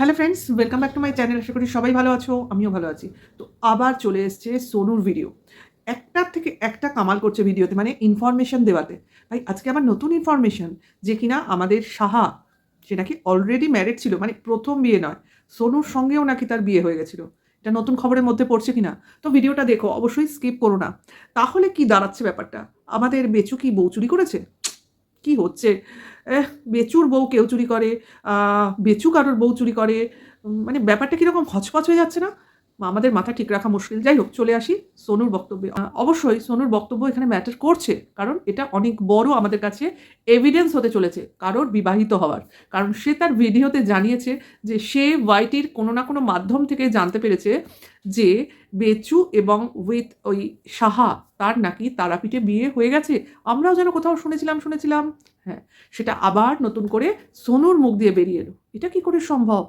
Hello friends welcome back to my channel আশা করি সবাই ভালো আছো, আমিও ভালো আছি। তো আবার চলে এসছে সোনুর ভিডিও একটার থেকে একটা কামাল করছে ভিডিওতে মানে ইনফরমেশন দেওয়াতে। ভাই আজকে আবার নতুন ইনফরমেশন যে কিনা আমাদের সাহা, সে নাকি অলরেডি ম্যারেড ছিল মানে প্রথম বিয়ে নয়, সোনুর সঙ্গেও নাকি তার বিয়ে হয়ে গেছিল। এটা নতুন খবরের মধ্যে পড়ছে কিনা? তো ভিডিওটা দেখো, অবশ্যই স্কিপ করো না। তাহলে কি দাঁড়াচ্ছে ব্যাপারটা? আমাদের বেচু কি বউ চুরি করেছে? কি হচ্ছে? বেচুর বউ কেউ চুরি করে বেচু কারোর বউ চুরি করে। মানে ব্যাপারটা কীরকম হচপচ হয়ে যাচ্ছে না? আমাদের মাথা ঠিক রাখা মুশকিল। যাই হোক, চলে আসি সোনুর বক্তব্যে। অবশ্যই সোনুর বক্তব্য এখানে ম্যাটার করছে, কারণ এটা অনেক বড় আমাদের কাছে এভিডেন্স হতে চলেছে কারোর বিবাহিত হওয়ার। কারণ সে তার ভিডিওতে জানিয়েছে যে সে ওয়াইটির কোনো না কোনো মাধ্যম থেকে জানতে পেরেছে যে বেচু এবং উইথ ওই সাহা, তার নাকি তারাপীঠে বিয়ে হয়ে গেছে। আমরাও যেন কোথাও শুনেছিলাম শুনেছিলাম। হ্যাঁ সেটা আবার নতুন করে সোনুর মুখ দিয়ে বেরিয়ে এলো। এটা কি করে সম্ভব?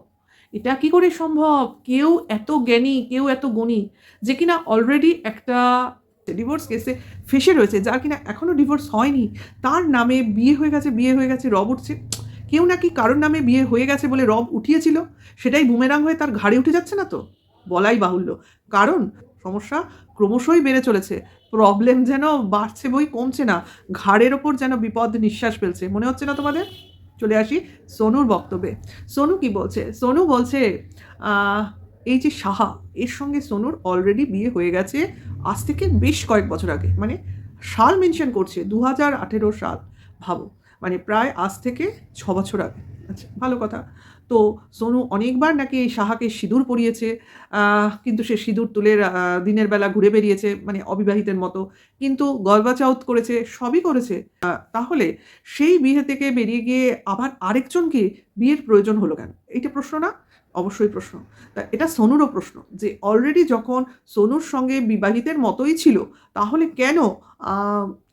এটা কি করে সম্ভব? কেউ এত জ্ঞানী, কেউ এত গুণী যে কিনা অলরেডি একটা ডিভোর্স কেসে ফেসে রয়েছে, যার কিনা এখনও ডিভোর্স হয়নি। তার নামে বিয়ে হয়ে গেছে, বিয়ে হয়ে গেছে, রব উঠছে। কেউ নাকি কারোর নামে বিয়ে হয়ে গেছে বলে রব উঠিয়েছিল? সেটাই বুমেরাং হয়ে তার ঘাড়ে উঠে যাচ্ছে না তো? বলাই বাহুল্য। কারণ সমস্যা ক্রমশই বেড়ে চলেছে। প্রবলেম যেন বাড়ছে বই কমছে না। ঘাড়ের ওপর যেন বিপদ নিঃশ্বাস ফেলছে। মনে হচ্ছে না তোমাদের? চলে আসি সোনুর বক্তব্যে। সোনু কি বলছে? সোনু বলছে এই যে সাহা, এর সঙ্গে সোনুর অলরেডি বিয়ে হয়ে গেছে আজ থেকে বেশ কয়েক বছর আগে। মানে সাল মেনশন করছে দু হাজার আঠেরো সাল। ভাবো মানে প্রায় আজ থেকে ছ বছর আগে। আচ্ছা ভালো কথা। তো সোনু অনেকবার নাকি সাহাকে সিঁদুর পরিয়েছে কিন্তু সে সিঁদুর তুলে দিনের বেলা ঘুরে বেরিয়েছে মানে অবিবাহিতের মতো। কিন্তু গর্বাচাউত করেছে, সবই করেছে। তাহলে সেই বিয়ে থেকে বেরিয়ে গিয়ে আবার আরেকজনকে বিয়ের প্রয়োজন হলো কেন? এইটা প্রশ্ন না? অবশ্যই প্রশ্ন। তা এটা সোনুরও প্রশ্ন যে অলরেডি যখন সোনুর সঙ্গে বিবাহিতের মতোই ছিল, তাহলে কেন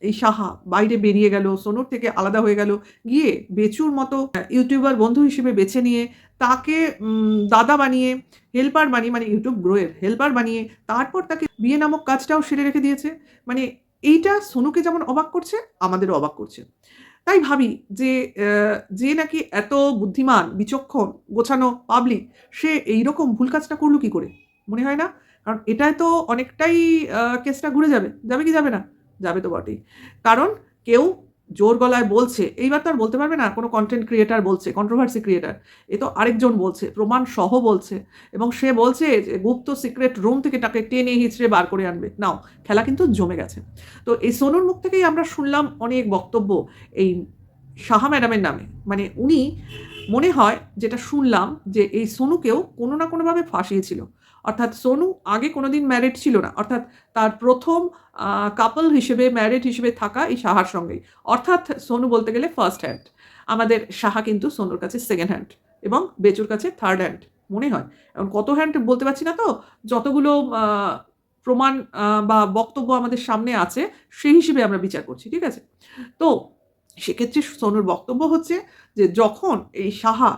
এই সাহা বাইরে বেরিয়ে গেল, সোনুর থেকে আলাদা হয়ে গেল, গিয়ে বেচুর মতো ইউটিউবার বন্ধু হিসেবে বেছে নিয়ে, তাকে দাদা বানিয়ে হেল্পার বানিয়ে মানে ইউটিউব গ্রোয়ের হেল্পার বানিয়ে, তারপর তাকে বিয়ে নামক কাজটাও সেরে রেখে দিয়েছে। মানে এইটা সোনুকে যেমন অবাক করছে, আমাদেরও অবাক করছে। তাই ভাবি যে যে নাকি এত বুদ্ধিমান, বিচক্ষণ, গোছানো, পাবলিক, সে এই রকম ভুল কাজটা করল কি করে? মনে হয় না? কারণ এটায় তো অনেকটাই কেসটা ঘুরে যাবে। যাবে কি যাবে না? যাবে তো বটেই। কারণ কেউ জোর গলায় বলছে, এইবার তো আর বলতে পারবে না কোনো কন্টেন্ট ক্রিয়েটার বলছে কন্ট্রোভার্সি ক্রিয়েটার এ তো আরেকজন বলছে, প্রমাণ সহ বলছে, এবং সে বলছে যে গুপ্ত সিক্রেট রুম থেকে তাকে টেনে হিচড়ে বার করে আনবে। নাও, খেলা কিন্তু জমে গেছে। তো এই সোনুর মুখ থেকেই আমরা শুনলাম অনেক বক্তব্য এই সাহা ম্যাডামের নামে। মানে উনি মনে হয় যেটা শুনলাম যে এই সোনুকেও কোনো না কোনোভাবে ফাঁসিয়েছিল। অর্থাৎ সোনু আগে কোনোদিন ম্যারিড ছিল না। অর্থাৎ তার প্রথম কাপল হিসেবে ম্যারিড হিসেবে থাকা এই সাহার সঙ্গেই। অর্থাৎ সোনু বলতে গেলে ফার্স্ট হ্যান্ড আমাদের সাহা কিন্তু সোনুর কাছে সেকেন্ড হ্যান্ড এবং বেচুর কাছে থার্ড হ্যান্ড মনে হয়। এখন কত হ্যান্ড বলতে পারছি না তো? যতগুলো প্রমাণ বা বক্তব্য আমাদের সামনে আছে, সেই হিসেবে আমরা বিচার করছি, ঠিক আছে? তো সেক্ষেত্রে সোনুর বক্তব্য হচ্ছে যে যখন এই সাহা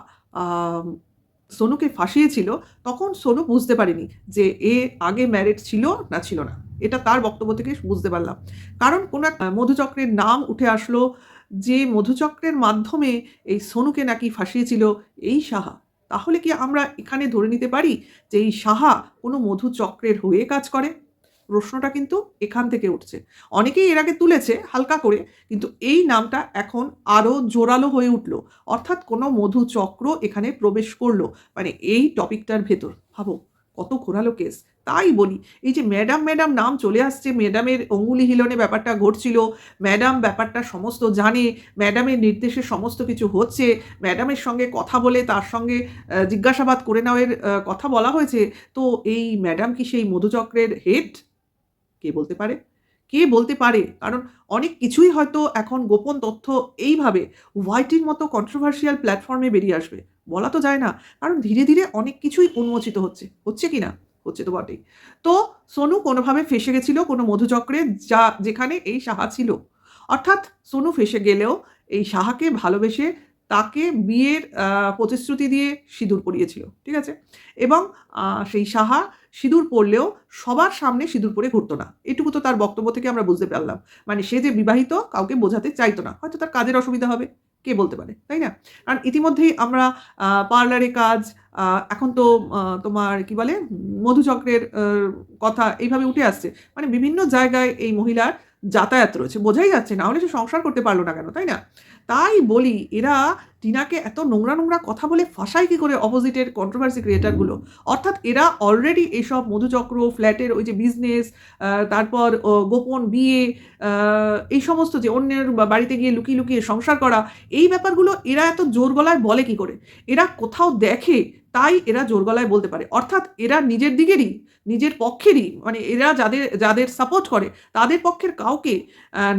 সোনুকে ফাঁসিয়েছিল, তখন সোনু বুঝতে পারেনি যে এ আগে ম্যারেড ছিল না ছিল না। এটা তার বক্তব্য থেকে বুঝতে পারলাম। কারণ কোনো এক মধুচক্রের নাম উঠে আসলো যে মধুচক্রের মাধ্যমে এই সোনুকে নাকি ফাঁসিয়েছিল এই সাহা। তাহলে কি আমরা এখানে ধরে নিতে পারি যে এই সাহা কোনো মধুচক্রের হয়ে কাজ করে? প্রশ্নটা কিন্তু এখান থেকে উঠছে। অনেকেই এর আগে তুলেছে হালকা করে, কিন্তু এই নামটা এখন আরও জোরালো হয়ে উঠল। অর্থাৎ কোনো মধু চক্র এখানে প্রবেশ করল। মানে এই টপিকটার ভেতর। ভাবো, কত ঘোরালো কেস। তাই বলি, এই যে ম্যাডাম ম্যাডাম নাম চলে আসছে, ম্যাডামের অঙ্গুলি হিলনে ব্যাপারটা ঘটছিল, ম্যাডাম ব্যাপারটা সমস্ত জানে, ম্যাডামের নির্দেশে সমস্ত কিছু হচ্ছে, ম্যাডামের সঙ্গে কথা বলে, তার সঙ্গে জিজ্ঞাসাবাদ করে নেওয়ার কথা বলা হয়েছে, তো এই ম্যাডাম কি সেই মধুচক্রের হেড কে বলতে পারে? কে বলতে পারে? কারণ অনেক কিছুই হয়তো এখন গোপন তথ্য এইভাবে হোয়াইটির মতো কন্ট্রোভার্সিয়াল প্ল্যাটফর্মে বেরিয়ে আসবে। বলা তো যায় না। কারণ ধীরে ধীরে অনেক কিছুই উন্মোচিত হচ্ছে। হচ্ছে কি না? হচ্ছে তো বটেই। তো সোনু কোনোভাবে ফেসে গেছিল কোনো মধুচক্রে যা যেখানে এই সাহা ছিল। অর্থাৎ সোনু ফেসে গেলেও এই সাহাকে ভালোবেসে তাকে বিয়ের প্রতিশ্রুতি দিয়ে সিঁদুর পরিয়েছিল, ঠিক আছে? এবং সেই সাহা সিঁদুর পরলেও সবার সামনে সিঁদুর পরে ঘুরতো না। এটুকু তো তার বক্তব্য থেকে আমরা বুঝতে পারলাম। মানে সে যে বিবাহিত, কাউকে বোঝাতে চাইতো না। হয়তো তার কাজের অসুবিধা হবে, কে বলতে পারে, তাই না? কারণ ইতিমধ্যেই আমরা পার্লারে কাজ এখন তো তোমার কি বলে, মধুচক্রের কথা এইভাবে উঠে আসছে। মানে বিভিন্ন জায়গায় এই মহিলার যাতায়াত রয়েছে। বোঝাই যাচ্ছে না। হলে সে সংসার করতে পারল না কেন, তাই না? তাই বলি এরা টিনাকে এত নোংরা নোংরা কথা বলে ফাঁসায় কি করে অপোজিটের কন্ট্রোভার্সি ক্রিয়েটারগুলো অর্থাৎ এরা অলরেডি এইসব মধুচক্র ফ্ল্যাটের ওই যে বিজনেস তারপর গোপন বিয়ে এই সমস্ত যে অন্যের বাড়িতে গিয়ে লুকিয়ে লুকিয়ে সংসার করা, এই ব্যাপারগুলো এরা এত জোর গলায় বলে কি করে? এরা কোথাও দেখে তাই এরা জোর গলায় বলতে পারে। অর্থাৎ এরা নিজের দিকেরই, নিজের পক্ষেরই মানে এরা যাদের যাদের সাপোর্ট করে, তাদের পক্ষের কাউকে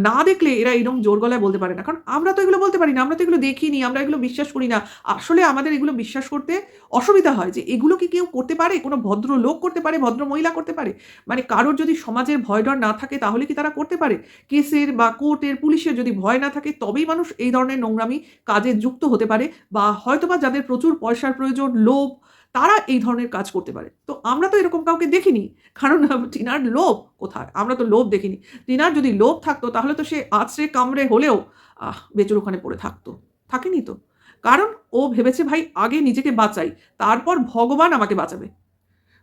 না দেখলে এরা এরকম জোর গলায় বলতে পারে না। কারণ আমরা তো এগুলো বলতে পারি না, আমরা তো এগুলো দেখিনি, আমরা এগুলো বিশ্বাস করি না। আসলে আমাদের এগুলো বিশ্বাস করতে অসুবিধা হয় যে এগুলো কি কেউ করতে পারে? কোনো ভদ্র লোক করতে পারে? ভদ্র মহিলা করতে পারে? মানে কারোর যদি সমাজের ভয় ডর না থাকে তাহলে কি তারা করতে পারে? কেসের বা কোর্টের, পুলিশের যদি ভয় না থাকে তবেই মানুষ এই ধরনের নোংরামি কাজে যুক্ত হতে পারে বা হয়তোবা যাদের প্রচুর পয়সার প্রয়োজন, লোভ, তারা এই ধরনের কাজ করতে পারে। তো আমরা তো এরকম কাউকে দেখিনি। কারণ টিনার লোভ কোথায়? আমরা তো লোভ দেখিনি। টিনার যদি লোভ থাকতো তাহলে তো সে আছড়ে কামড়ে হলেও বেচুর ওখানে পড়ে থাকতো। থাকেনি তো? কারণ ও ভেবেছে, ভাই, আগে নিজেকে বাঁচাই, তারপর ভগবান আমাকে বাঁচাবে।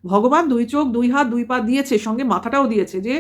ভগবান দুই চোখ, দুই হাত, দুই পা দিয়েছে, সঙ্গে মাথাটাও দিয়েছে যে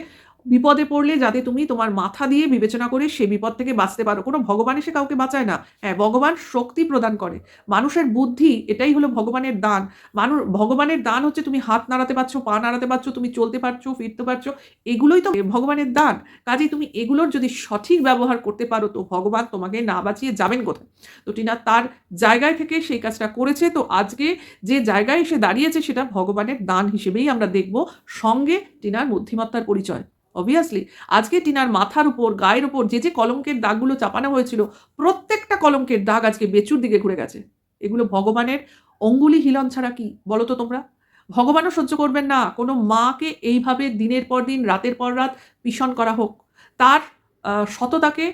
বিপদে পড়লে যাতে তুমি তোমার মাথা দিয়ে বিবেচনা করে সে বিপদ থেকে বাঁচতে পারো। কোনো ভগবান এসে কাউকে বাঁচায় না। হ্যাঁ ভগবান শক্তি প্রদান করে। মানুষের বুদ্ধি, এটাই হলো ভগবানের দান। মানুষ, ভগবানের দান হচ্ছে তুমি হাত নাড়াতে পারছ, পা নাড়াতে পারছ, তুমি চলতে পারছ, ফিরতে পারছ, এগুলোই তো ভগবানের দান। কাজেই তুমি এগুলোর যদি সঠিক ব্যবহার করতে পারো, তো ভগবান তোমাকে না বাঁচিয়ে যাবেন কোথায়? তো টিনা, তার জায়গায় থেকে সেই কাজটা করেছে। তো আজকে যে জায়গায় এসে দাঁড়িয়েছে, সেটা ভগবানের দান হিসেবেই আমরা দেখব। সঙ্গে টিনার বুদ্ধিমত্তার পরিচয়। অবভিয়াসলি আজকে টিনার মাথার উপর, গায়ের উপর যে যে কলঙ্কের দাগগুলো চাপানো হয়েছিল, প্রত্যেকটা কলঙ্কের দাগ আজকে বেচুর দিকে ঘুরে গেছে। এগুলো ভগবানের অঙ্গুলি হিলন ছাড়া কি? বলো তো তোমরা। ভগবানও সহ্য করবেন না। কোনো মাকে এইভাবে দিনের পর দিন, রাতের পর রাত পিষণ করা হোক। তার সততাকে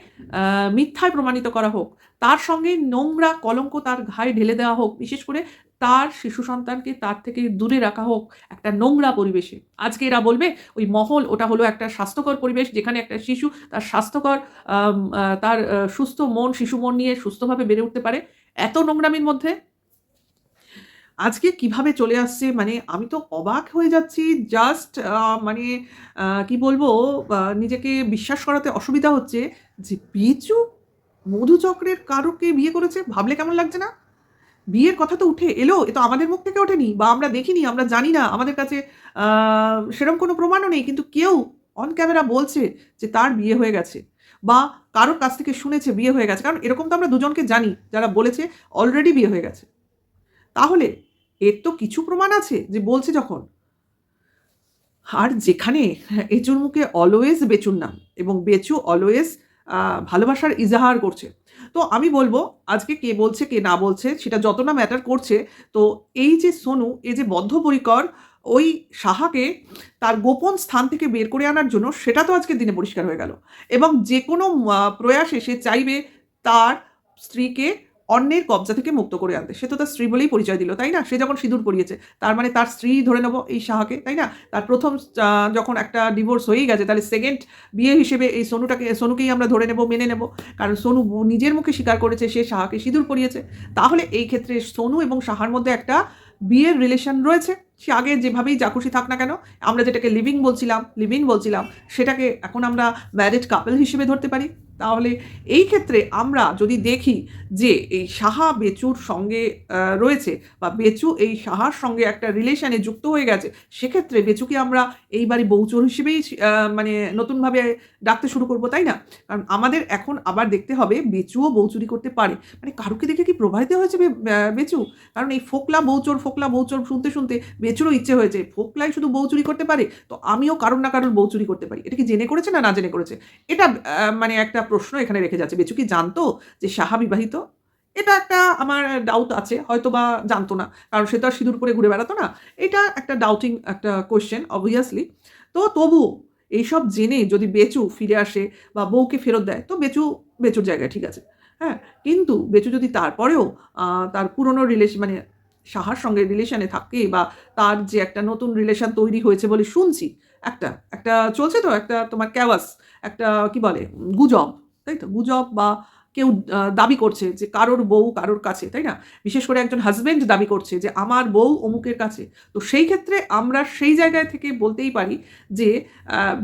মিথ্যায় প্রমাণিত করা হোক। তার সঙ্গে নোংরা কলঙ্ক তার ঘায়ে ঢেলে দেওয়া হোক। বিশেষ করে তার শিশু সন্তানকে তার থেকে দূরে রাখা হোক একটা নোংরা পরিবেশে। আজকে এরা বলবে, ওই মহল, ওটা হলো একটা স্বাস্থ্যকর পরিবেশ যেখানে একটা শিশু তার স্বাস্থ্যকর তার সুস্থ মন, শিশু মন নিয়ে সুস্থভাবে বেড়ে উঠতে পারে। এত নোংরামির মধ্যে আজকে কীভাবে চলে আসছে? মানে আমি তো অবাক হয়ে যাচ্ছি। জাস্ট মানে কি বলব? নিজেকে বিশ্বাস করাতে অসুবিধা হচ্ছে যে বিচু মধুচক্রের কারোকে বিয়ে করেছে? ভাবলে কেমন লাগছে না? বিয়ের কথা তো উঠে এলো, এ তো আমাদের মুখ থেকে ওঠেনি বা আমরা দেখিনি, আমরা জানি না। আমাদের কাছে সেরকম কোনো প্রমাণও নেই। কিন্তু কেউ অন ক্যামেরা বলছে যে তার বিয়ে হয়ে গেছে বা কারোর কাছ থেকে শুনেছে বিয়ে হয়ে গেছে। কারণ এরকম তো আমরা দুজনকে জানি, যারা বলেছে অলরেডি বিয়ে হয়ে গেছে। তাহলে এর তো কিছু প্রমাণ আছে যে বলছে যখন। আর যেখানে এচুর মুখে অলওয়েজ বেচুর নাম এবং বেচু অলওয়েজ ভালোবাসার ইজাহার করছে। তো আমি বলব, আজকে কে বলছে, কে না বলছে, সেটা যত না ম্যাটার করছে, তো এই যে সোনু, এই যে বদ্ধপরিকর, ওই সাহাকে তার গোপন স্থান থেকে বের করে আনার জন্য সেটা তো আজকের দিনে পরিষ্কার হয়ে গেল। এবং যে কোনো প্রয়াসে সে চাইবে তার স্ত্রীকে অন্যের কবজা থেকে মুক্ত করে আনতে। সে তো তার স্ত্রী বলেই পরিচয় দিল, তাই না? সে যখন সিঁদুর পরিয়েছে, তার মানে তার স্ত্রী ধরে নেব এই সাহাকে, তাই না? তার প্রথম যখন একটা ডিভোর্স হয়েই গেছে, তাহলে সেকেন্ড বিয়ে হিসেবে এই সোনুটাকে, সোনুকেই আমরা ধরে নেব, মেনে নেব। কারণ সোনু নিজের মুখে স্বীকার করেছে, সে সাহাকে সিঁদুর পরিয়েছে। তাহলে এই ক্ষেত্রে সোনু এবং সাহার মধ্যে একটা বিয়ের রিলেশন রয়েছে। সে আগে যেভাবেই যা খুশি থাক না কেন, আমরা যেটাকে লিভিং বলছিলাম লিভিং বলছিলাম, সেটাকে এখন আমরা ম্যারিড কাপল হিসেবে ধরতে পারি। তাহলে এই ক্ষেত্রে আমরা যদি দেখি যে এই সাহা বেচুর সঙ্গে রয়েছে বা বেচু এই সাহার সঙ্গে একটা রিলেশনে যুক্ত হয়ে গেছে, সেক্ষেত্রে বেচুকে আমরা এইবারই বৌচোর হিসেবেই মানে নতুনভাবে ডাকতে শুরু করব, তাই না? কারণ আমাদের এখন আবার দেখতে হবে বেচুও বৌচুরি করতে পারে। মানে কারুকে দেখে কি প্রভাবিত হয়েছে বেচু? কারণ এই ফোকলা বৌচোর ফোকলা বৌচোর শুনতে শুনতে বেচুরও ইচ্ছে হয়েছে, ফোকলাই শুধু বৌচুরি করতে পারে, তো আমিও কারোর না কারোর বৌচুরি করতে পারি। এটা কি জেনে করেছে না না জেনে করেছে? এটা মানে একটা প্রশ্ন এখানে রেখে যাচ্ছে। বেচু কি জানতো যে সাহা বিবাহিত? এটা একটা আমার ডাউট আছে হয়তো বা জানতো না। কারণ সে তো আর সিঁদুর পরে ঘুরে বেড়াতো না। এটা একটা ডাউটিং একটা কোয়েশ্চেন অবভিয়াসলি তো তবু এইসব জেনে যদি বেচু ফিরে আসে বা বউকে ফেরত দেয়, তো বেচু, বেচুর জায়গায় ঠিক আছে। হ্যাঁ কিন্তু বেচু যদি তারপরেও তার পুরনো রিলেশন মানে সাহার সঙ্গে রিলেশনে থাকে বা তার যে একটা নতুন রিলেশন তৈরি হয়েছে বলে শুনছি, একটা একটা চলছে তো, একটা তোমার ক্যাওয়াস একটা কি বলে, গুজব তাই তো? গুজব বা কেউ দাবি করছে যে কারোর বউ কারোর কাছে, তাই না? বিশেষ করে একজন হাজব্যান্ড দাবি করছে যে আমার বউ অমুকের কাছে। তো সেই ক্ষেত্রে আমরা সেই জায়গায় থেকে বলতেই পারি যে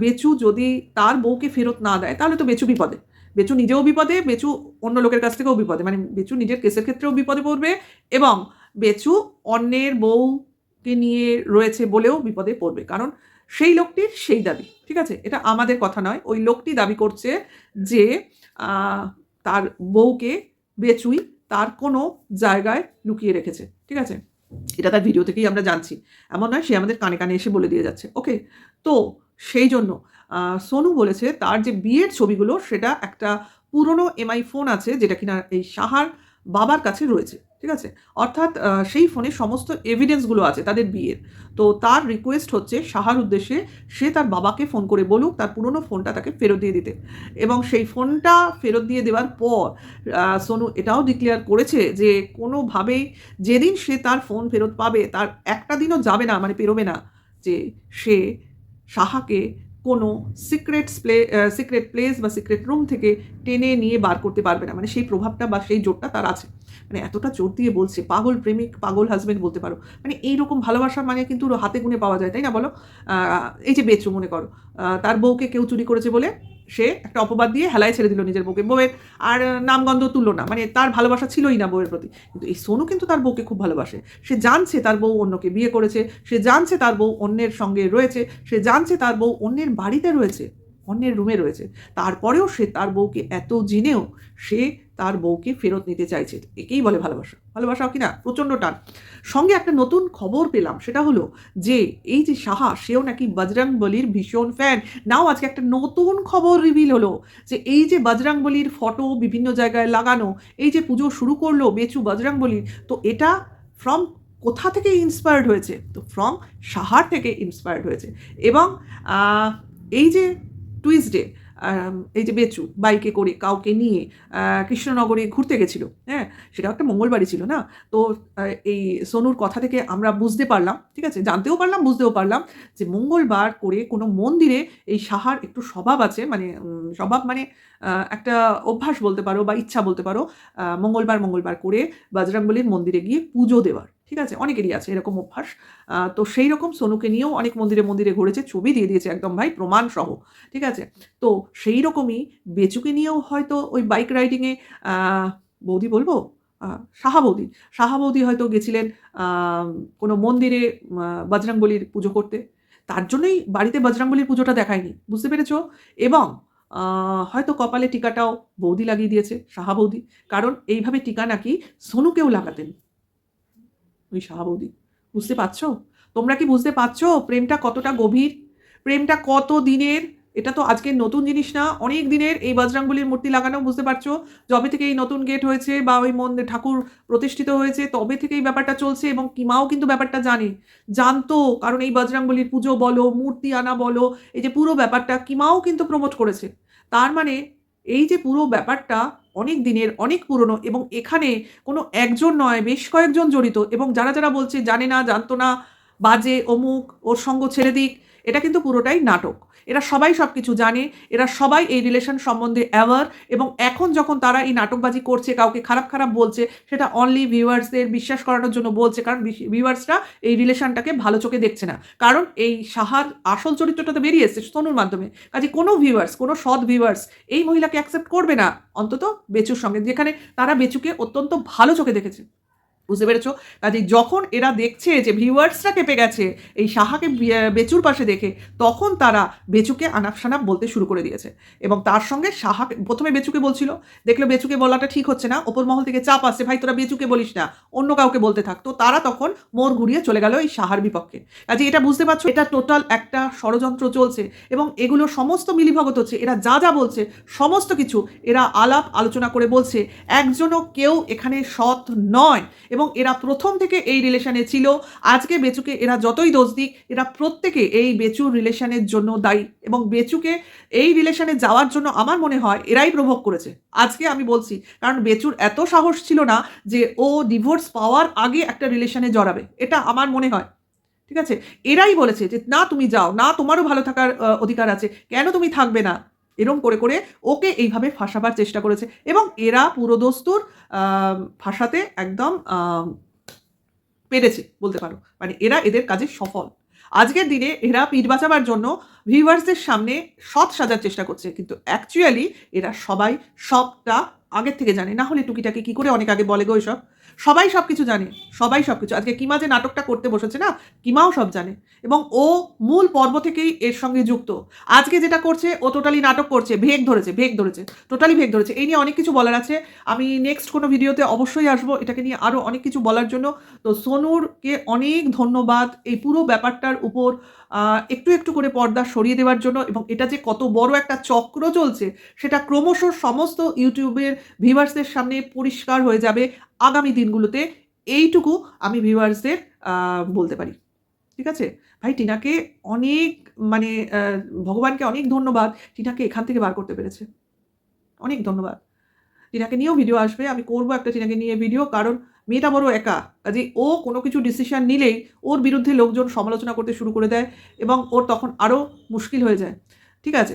বেচু যদি তার বউকে ফেরত না দেয়, তাহলে তো বেচু বিপদে। বেচু নিজেও বিপদে, বেচু অন্য লোকের কাছ থেকেও বিপদে। মানে বেচু নিজের কেসের ক্ষেত্রেও বিপদে পড়বে এবং বেচু অন্যের বউকে নিয়ে রয়েছে বলেও বিপদে পড়বে। কারণ সেই লোকটির সেই দাবি, ঠিক আছে? এটা আমাদের কথা নয়। ওই লোকটি দাবি করছে যে তার বউকে বেচুই তার কোনো জায়গায় লুকিয়ে রেখেছে, ঠিক আছে? এটা তার ভিডিও থেকেই আমরা জানছি। এমন নয়, সে আমাদের কানে কানে এসে বলে দিয়ে যাচ্ছে, ওকে? তো সেই জন্য সোনু বলেছে তার যে বিয়ের ছবিগুলো, সেটা একটা পুরনো এমআই ফোন আছে, যেটা কিনা এই সাহার বাবার কাছে রয়েছে, ঠিক আছে? অর্থাৎ সেই ফোনে সমস্ত এভিডেন্সগুলো আছে তাদের বিয়ের। তো তার রিকোয়েস্ট হচ্ছে সাহার উদ্দেশ্যে সে তার বাবাকে ফোন করে বলুক তার পুরনো ফোনটা তাকে ফেরত দিয়ে দিতে। এবং সেই ফোনটা ফেরত দিয়ে দেওয়ার পর সোনু এটাও ডিক্লেয়ার করেছে যে কোনোভাবেই যেদিন সে তার ফোন ফেরত পাবে, তার একটা দিনও যাবে না মানে পেরোবে না, যে সে সাহাকে কোনো সিক্রেট প্লে সিক্রেট প্লেস বা সিক্রেট রুম থেকে টেনে নিয়ে বার করতে পারবে না। মানে সেই প্রভাবটা বা সেই জোরটা তার আছে। মানে এতটা জোর দিয়ে বলছে, পাগল প্রেমিক, পাগল হাজবেন্ড বলতে পারো। মানে এইরকম ভালোবাসা মানে কিন্তু হাতে গুনে পাওয়া যায়, তাই না বলো? এই যে বেচু মনে করো তার বউকে কেউ চুরি করেছে বলে সে একটা অপবাদ দিয়ে হেলায় ছেড়ে দিল নিজের বউকে। বউয়ের আর নামগন্ধ তুললো না মানে তার ভালোবাসা ছিলই না বউয়ের প্রতি। কিন্তু এই সোনু কিন্তু তার বউকে খুব ভালোবাসে। সে জানছে তার বউ অন্যকে বিয়ে করেছে, সে জানছে তার বউ অন্যের সঙ্গে রয়েছে, সে জানছে তার বউ অন্যের বাড়িতে রয়েছে। অন্যের রুমে রয়েছে। তারপরেও সে তার বউকে এত জেনেও সে তার বউকে ফেরত নিতে চাইছে। একেই বলে ভালোবাসা। ভালোবাসা কি না? প্রচণ্ড টান। সঙ্গে একটা নতুন খবর পেলাম, সেটা হলো যে এই যে সাহা, সেও নাকি বজরং বলির ভীষণ ফ্যান নাও আজকে একটা নতুন খবর রিভিল হলো যে এই যে বজরং বলির ফটো বিভিন্ন জায়গায় লাগানো, এই যে পুজো শুরু করল বেচু বজরং বলির, তো এটা ফ্রম কোথা থেকে ইন্সপায়ার্ড হয়েছে? তো ফ্রম সাহার থেকে ইন্সপায়ার্ড হয়েছে। এবং এই যে টুইসডে এই যে বেচু, বাইকে করে কাউকে নিয়ে কৃষ্ণনগরে ঘুরতে গেছিল হ্যাঁ? সেটা একটা মঙ্গলবারই ছিল না? তো এই সোনুর কথা থেকে আমরা বুঝতে পারলাম, ঠিক আছে? জানতেও পারলাম, বুঝতেও পারলাম যে মঙ্গলবার করে কোনো মন্দিরে এই সাহার একটু স্বভাব আছে মানে স্বভাব মানে একটা অভ্যাস বলতে পারো বা ইচ্ছা বলতে পারো মঙ্গলবার মঙ্গলবার করে বজরংবলির মন্দিরে গিয়ে পুজো দেওয়ার। ঠিক আছে? অনেকেরই আছে এরকম অভ্যাস। তো সেই রকম সোনুকে নিয়েও অনেক মন্দিরে মন্দিরে ঘুরেছে ছবি দিয়ে দিয়েছে একদম ভাই প্রমাণ সহ ঠিক আছে? তো সেই রকমই বেচুকে নিয়েও হয়তো ওই বাইক রাইডিংয়ে বৌদি বলব? আহ, সাহা বৌদি। বৌদি হয়তো গেছিলেন কোনো মন্দিরে বজরংবলির পুজো করতে। তার জন্যই বাড়িতে বজরংবলির পুজোটা দেখায়নি বুঝতে পেরেছ? এবং হয়তো কপালে টিকাটাও বৌদি লাগিয়ে দিয়েছে সাহা বৌদি। কারণ এইভাবে টিকা নাকি সোনুকেও লাগাতেন। ওই সাহা বৌদি বুঝতে পারছ? তোমরা কি বুঝতে পারছ প্রেমটা কতটা গভীর? প্রেমটা কত দিনের? এটা তো আজকের নতুন জিনিস না, অনেক দিনের এই বজরাঙ্গুলির মূর্তি লাগানো, বুঝতে পারছ? যবে থেকে এই নতুন গেট হয়েছে বা ওই মন্দির ঠাকুর প্রতিষ্ঠিত হয়েছে, তবে থেকে এই ব্যাপারটা চলছে এবং কিমাও কিন্তু ব্যাপারটা জানে। জানতো, কারণ এই বজরাঙ্গুলির পুজো বলো, মূর্তি আনা বলো, এই যে পুরো ব্যাপারটা কিমাও কিন্তু প্রমোট করেছে। তার মানে এই যে পুরো ব্যাপারটা অনেক দিনের, অনেক পুরনো এবং এখানে কোনো একজন নয়, বেশ কয়েকজন জড়িত এবং যারা যারা বলছে জানে না, জানতো না, বাজে, অমুক, ওর সঙ্গ ছেড়ে দিক এটা কিন্তু পুরোটাই নাটক। এরা সবাই সব কিছু জানে, এরা সবাই এই রিলেশন সম্বন্ধে অ্যাওয়ার এবং এখন যখন তারা এই নাটকবাজি করছে, কাউকে খারাপ খারাপ বলছে, সেটা অনলি ভিউয়ার্সদের বিশ্বাস করানোর জন্য বলছে, কারণ ভিউয়ার্সরা এই রিলেশনটাকে ভালো চোখে দেখছে না। কারণ এই সাহার আসল চরিত্রটা তো বেরিয়ে এসছে সোনুর মাধ্যমে। কাজে কোনো ভিউয়ার্স কোনো সৎ ভিউয়ার্স এই মহিলাকে অ্যাকসেপ্ট করবে না, অন্তত বেচুর সঙ্গে। যেখানে তারা বেচুকে অত্যন্ত ভালো চোখে দেখেছে। বুঝতে পেরেছ? কাজে যখন এরা দেখছে যে ভিউয়ার্সরা কেঁপে গেছে, এই সাহাকে বেচুর পাশে দেখে, তখন তারা বেচুকে আনাপ সানাপ বলতে শুরু করে দিয়েছে। এবং তার সঙ্গে সাহাকে, প্রথমে বেচুকে বলছিল, দেখল বেচুকে বলাটা ঠিক হচ্ছে না, ওপর মহল থেকে চাপ আসছে, ভাই তোরা বেচুকে বলিস না, অন্য কাউকে বলতে থাকতো তারা তখন মোড় ঘুরিয়ে চলে গেল এই সাহার বিপক্ষে। কাজে এটা বুঝতে পারছ, এটা টোটাল একটা ষড়যন্ত্র চলছে এবং এগুলো সমস্ত মিলিভগত হচ্ছে, এরা যা যা বলছে, সমস্ত কিছু এরা আলাপ আলোচনা করে বলছে, একজনও কেউ এখানে সৎ নয়। এবং এরা প্রথম থেকে এই রিলেশনে ছিল। আজকে বেচুকে এরা যতই দোষ দিক, এরা প্রত্যেকে এই বেচুর রিলেশনের জন্য দায়ী। এবং বেচুকে এই রিলেশনে যাওয়ার জন্য আমার মনে হয় এরাই প্রভোগ করেছে। আজকে আমি বলছি, কারণ বেচুর এত সাহস ছিল না যে ও ডিভোর্স পাওয়ার আগে একটা রিলেশনে জড়াবে। এটা আমার মনে হয়। ঠিক আছে? এরাই বলেছে যে, না, তুমি যাও। না, তোমারও ভালো থাকার, অধিকার আছে। কেন তুমি থাকবে না? এরম করে করে ওকে এইভাবে ফাঁসাবার চেষ্টা করেছে। এবং এরা পুরোদস্তুর ফাঁসাতে একদম পেরেছে বলতে পারো। মানে এরা এদের কাজে সফল। আজকের দিনে এরা পিঠ বাঁচাবার জন্য ভিউয়ার্সদের সামনে সৎ সাজার চেষ্টা করছে। কিন্তু অ্যাকচুয়ালি এরা সবাই সবটা আগের থেকে জানে। না হলে টুকিটাকি কি করে অনেক আগে বলে গো এসব? সবাই সব কিছু জানে, সবাই সব কিছু আজকে কিমা যে নাটকটা করতে বসেছে না, কিমাও সব জানে। এবং ও মূল পর্ব থেকেই এর সঙ্গে যুক্ত। আজকে যেটা করছে, ও টোটালি নাটক করছে, ভেগ ধরেছে ভেগ ধরেছে, টোটালি ভেগ ধরেছে। এই নিয়ে অনেক কিছু বলার আছে। আমি নেক্সট কোনো ভিডিওতে অবশ্যই আসব। এটাকে নিয়ে আরও অনেক কিছু বলার জন্য। তো সোনুরকে অনেক ধন্যবাদ। এই পুরো ব্যাপারটার উপর একটু একটু করে পর্দা সরিয়ে দেওয়ার জন্য এবং এটা যে কত বড় একটা চক্র চলছে, সেটা ক্রমশ সমস্ত ইউটিউবের ভিউয়ার্সদের সামনে পরিষ্কার হয়ে যাবে আগামী দিনগুলোতে। এইটুকু আমি ভিউয়ার্সদের বলতে পারি। ঠিক আছে? ভাই, টিনাকে অনেক মানে ভগবানকে অনেক ধন্যবাদ। টিনাকে এখান থেকে বার করতে পেরেছে। অনেক ধন্যবাদ। টিনাকে নিয়েও ভিডিও আসবে। আমি করব একটা টিনাকে নিয়ে ভিডিও। কারণ মেয়েটা বড় একা। কাজে ও কোনো কিছু ডিসিশন নিলেই ওর বিরুদ্ধে লোকজন সমালোচনা করতে শুরু করে দেয় এবং ওর তখন আরও মুশকিল হয়ে যায়। ঠিক আছে,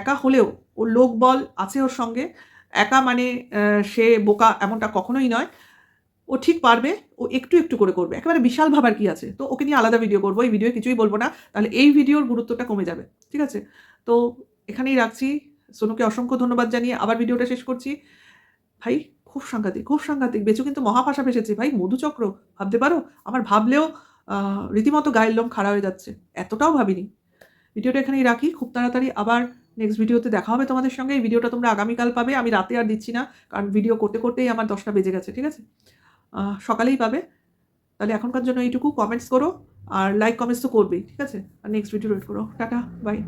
একা হলেও ওর লোক বল আছে ওর সঙ্গে। একা মানে সে বোকা এমনটা কখনোই নয়। ও ঠিক পারবে, ও একটু একটু করে করবে। একেবারে বিশাল ভাবার কি আছে? তো ওকে নিয়ে আলাদা ভিডিও করব, এই ভিডিও কিছুই বলব না। তাহলে এই ভিডিওর গুরুত্বটা কমে যাবে। ঠিক আছে? তো এখানেই রাখছি। সোনুকে অসংখ্য ধন্যবাদ জানিয়ে আবার ভিডিওটা শেষ করছি। ভাই খুব সাংঘাতিক খুব সাংঘাতিক। বেচু কিন্তু মহাভাষা ফেসেছে ভাই। মধুচক্র ভাবতে পারো? আমার ভাবলেও রীতিমতো গায়ের লোম খাড়া হয়ে যাচ্ছে। এতটাও ভাবিনি। ভিডিওটা এখানেই রাখি। খুব তাড়াতাড়ি আবার নেক্সট ভিডিওতে দেখা হবে তোমাদের সঙ্গে। এই ভিডিওটা তোমরা আগামীকাল পাবে। আমি রাতে আর দিচ্ছি না, কারণ ভিডিও করতে করতেই আমার দশটা বেজে গেছে, ঠিক আছে? সকালেই পাবে। তাহলে এখনকার জন্য এইটুকু। কমেন্টস করো, আর লাইক কমেন্টস তো করবেই, ঠিক আছে? আর নেক্সট ভিডিও ওয়েট করো। Tata bye